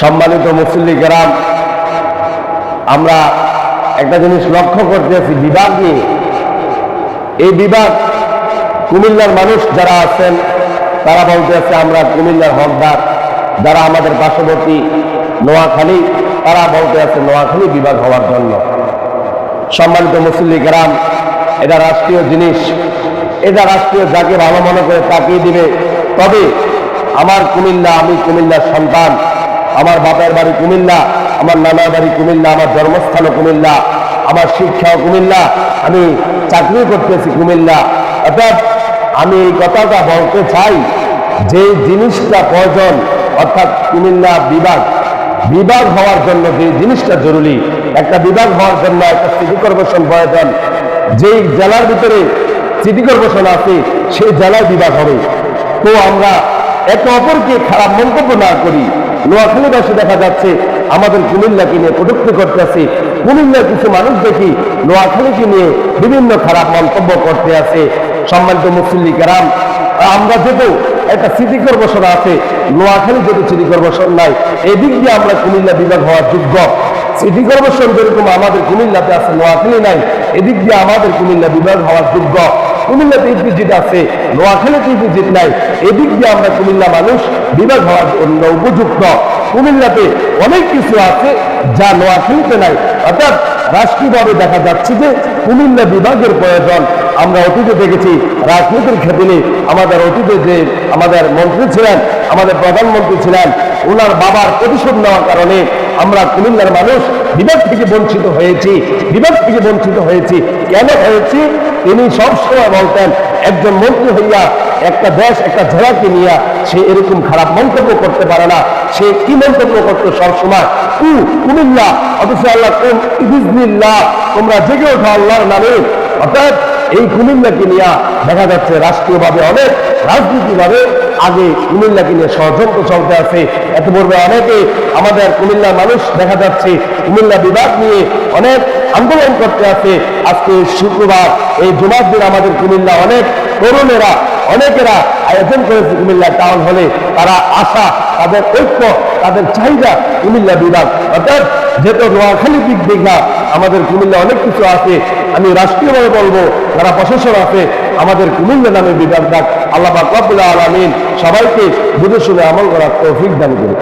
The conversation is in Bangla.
সম্মানিত মুসল্লি গ্রাম আমরা একটা জিনিস লক্ষ্য করতেছি, বিভাগ নিয়ে। এই বিভাগ কুমিল্লার মানুষ যারা আছেন, তারা বলতে আছে আমরা কুমিল্লার হকদার। যারা আমাদের পার্শ্ববর্তী নোয়াখালী, তারা বলতে আছে নোয়াখালী বিভাগ হওয়ার জন্য। সম্মানিত মুসল্লি গ্রাম এটা রাষ্ট্রীয় জিনিস। এটা রাষ্ট্রীয় যাকে ভালো মনে করে তাকিয়ে দিবে, তবে আমার কুমিল্লা, আমি কুমিল্লার সন্তান। আমার বাপের বাড়ি কুমিল্লা, আমার নানার বাড়ি কুমিল্লা, আমার জন্মস্থানও কুমিল্লা, আমার শিক্ষাও কুমিল্লা, আমি চাকরি করতেছি কুমিল্লা। অর্থাৎ আমি এই কথাটা বলতে চাই যে জিনিসটা প্রয়োজন, অর্থাৎ কুমিল্লা বিভাগ বিভাগ হওয়ার জন্য যে জিনিসটা জরুরি, একটা বিভাগ হওয়ার জন্য একটা সিটি কর্পোরেশন প্রয়োজন। যেই জেলার ভিতরে সিটি কর্পোরেশন আছে, সেই জেলায় বিভাগ হবে। তো আমরা একে অপরকে খারাপ মন্তব্য না করি নোয়াখালীবাসী দেখা যাচ্ছে, আমাদের কুমিল্লাকে নিয়ে কটুক্তি করতেছে কুমিল্লার কিছু মানুষ দেখি নোয়াখালীকে নিয়ে বিভিন্ন খারাপ মন্তব্য করতে আছে। সম্মানিত মুসল্লি কেরাম, আমরা যেহেতু একটা সিটি কর্পোরেশন আছে, নোয়াখালী যেহেতু সিটি কর্পোরেশন নাই, এদিক দিয়ে আমরা কুমিল্লা বিভাগ হওয়ার যোগ্য। সিটি কর্পোরেশন যেরকম আমাদের কুমিল্লাতে আছে, নোয়াখালী নাই, এদিক দিয়ে আমাদের কুমিল্লা বিভাগ হওয়ার যোগ্য। কুমিল্লাতে ইপিজিট আছে, নোয়াখালীতে ইপিজিট নাই। এদিক দিয়ে আমরা কুমিল্লা মানুষ, বিভাগ হওয়ার জন্য উপযুক্ত। কুমিল্লাতে অনেক কিছু আছে যা নোয়াখালীতে নাই। অর্থাৎ রাষ্ট্রীয়ভাবে দেখা যাচ্ছে যে কুমিল্লা বিভাগের প্রয়োজন। আমরা অতীতে দেখেছি রাজনীতির ক্ষেত্রে আমাদের অতীতে যে আমাদের মন্ত্রী ছিলেন, আমাদের প্রধানমন্ত্রী ছিলেন ওনার বাবার প্রতিশোধ নেওয়ার কারণে আমরা কুমিল্লার মানুষ বিভাগ থেকে বঞ্চিত হয়েছি। বিভাগ থেকে বঞ্চিত হয়েছি। কেন হয়েছি? তিনি সবসময় বলতেন, একজন মন্ত্রী হইয়া একটা দেশ, একটা জেলাকে নিয়ে সে এরকম খারাপ মন্তব্য করতে পারে না। সে কি মন্তব্য করতো সবসময় কু, কুমিল্লা, অথচ আল্লাহ ইবিজনিল্লাহ তোমরা জেগে ওঠো আল্লাহর নামে। অর্থাৎ এই কুমিল্লাকে নিয়ে দেখা যাচ্ছে রাষ্ট্রীয়ভাবে অনেক রাজনীতিভাবে আগে কুমিল্লাকে নিয়ে ষড়যন্ত্র চলতে আছে। এত পূর্বে অনেকে আমাদের কুমিল্লার মানুষ দেখা যাচ্ছে, কুমিল্লা বিভাগ নিয়ে অনেক আন্দোলন করতে আছে। আজকে শুক্রবার, এই জুমার দিন আমাদের কুমিল্লা অনেক তরুণেরা, অনেকেরা আয়োজন করেছে কুমিল্লা টাউন হলে তারা আশা, তাদের ঐক্য, তাদের চাহিদা কুমিল্লা বিভাগ। অর্থাৎ যেহেতু নোয়াখালী দিক দীঘা আমাদের কুমিল্লা অনেক কিছু আছে। আমি রাষ্ট্রীয়ভাবে বলব, যারা প্রশাসন আছে, আমাদের কুমিল্লা নামে বিভাগ ডাক আল্লাহ বাকবুল্লাহ আলমিন সবাইকে বুঝে শুনে আমল করার তৌফিক দান করি